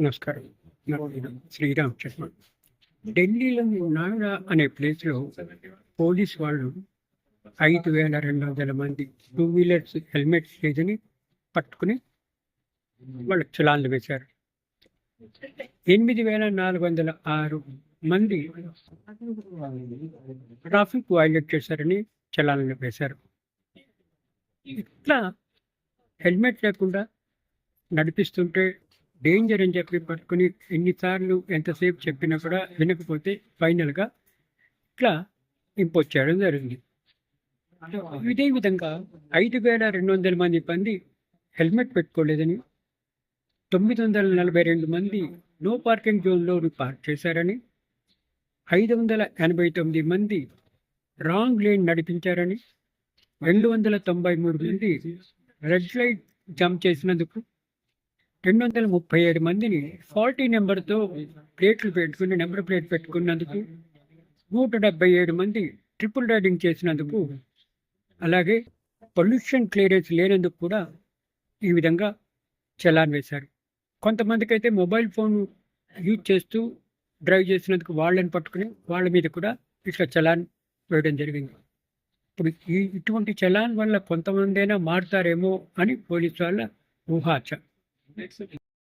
నమస్కారం. శ్రీరామ్ చర్మ ఢిల్లీలోని నాయిడా అనే ప్లేస్లో పోలీస్ వాళ్ళు ఐదు వేల రెండు వందల మంది టూ వీలర్స్ హెల్మెట్స్ లేదని పట్టుకుని వాళ్ళకి చలాన్లు వేశారు. ఎనిమిది వేల నాలుగు వందల ఆరు మంది ట్రాఫిక్ వైలేట్ చేశారని చలాన్లు వేశారు. ఇట్లా హెల్మెట్ లేకుండా నడిపిస్తుంటే డేంజర్ అని చెప్పి పట్టుకుని ఎన్నిసార్లు ఎంతసేపు చెప్పినా కూడా వినకపోతే ఫైనల్గా ఇట్లా ఇంపోజ్ చేయడం జరిగింది. ఇదే విధంగా ఐదు వేల రెండు వందల మంది మంది హెల్మెట్ పెట్టుకోలేదని తొమ్మిది వందల నలభై రెండు మంది నో పార్కింగ్ జోన్లో పార్క్ చేశారని ఐదు వందల ఎనభై తొమ్మిది మంది రాంగ్ లేన్ నడిపించారని రెండు వందల తొంభై మూడు మంది రెడ్ లైట్ జంప్ చేసినందుకు రెండు వందల ముప్పై ఏడు మందిని ఫార్టీ నెంబర్తో ప్లేట్లు పెట్టుకుని నెంబర్ ప్లేట్ పెట్టుకున్నందుకు నూట డెబ్బై ఏడు మంది ట్రిపుల్ రైడింగ్ చేసినందుకు అలాగే పొల్యూషన్ క్లియరెన్స్ లేనందుకు కూడా ఈ విధంగా చలాన్ వేశారు. కొంతమందికి అయితే మొబైల్ ఫోన్ యూజ్ చేస్తూ డ్రైవ్ చేసినందుకు వాళ్ళని పట్టుకుని వాళ్ళ మీద కూడా ఇట్లా చలాన్ వేయడం జరిగింది. ఇప్పుడు ఈ ఇటువంటి చలాన్ వల్ల కొంతమంది అయినా మారుతారేమో అని పోలీసు వాళ్ళ ఊహాచ. Excellent.